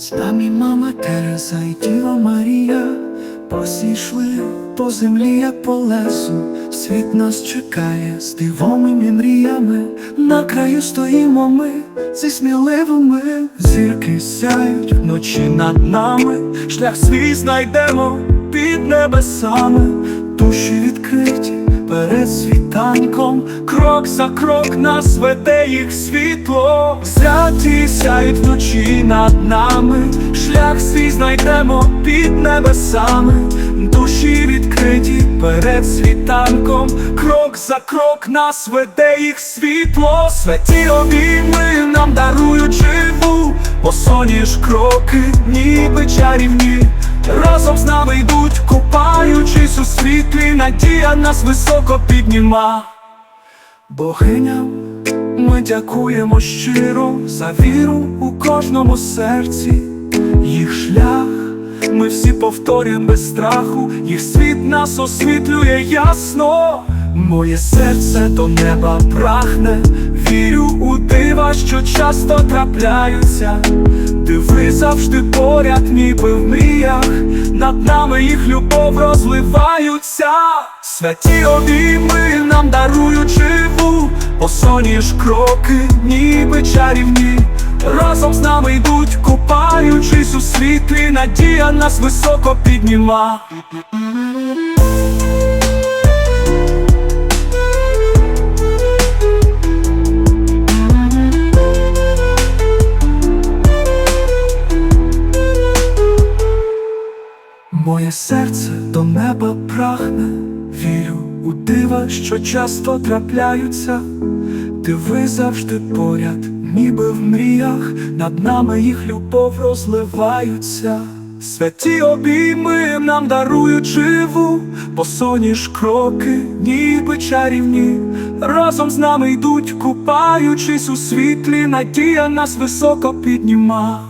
З нами мама Тереза і Діва Марія. Посійшли по землі, як по лесу, світ нас чекає з дивом і мріями. На краю стоїмо ми зі сміливими. Зірки сяють вночі над нами. Шлях свій знайдемо під небесами, душі відкриті перед світанком, крок за крок нас веде їх світло, Святі сяють вночі над нами, свій знайдемо під небесами, душі відкриті перед світанком, крок за крок нас веде їх світло, святі обійми нам дарують живу, посоніж кроки, ніби чарівні. Разом з нами йдуть, купаючись у світлі, надія нас високо підніма. Богиням ми дякуємо щиро за віру у кожному серці, їх шлях ми всі повторюємо без страху, їх світ нас освітлює ясно. Моє серце до неба прагне, вірю у дива, що часто трапляються. Диви завжди поряд, ніби в мріях, над нами їх любов розливаються, святі обійми нам дарують живу, посоніж кроки, ніби чарівні, разом з нами йдуть, купаючись у світлі, надія нас високо підніма. Моє серце до неба прагне, вірю у дива, що часто трапляються, диви завжди поряд, ніби в мріях, над нами їх любов розливаються. Святі обійми нам дарують живу, посоніж кроки, ніби чарівні, разом з нами йдуть, купаючись у світлі, надія нас високо підніма.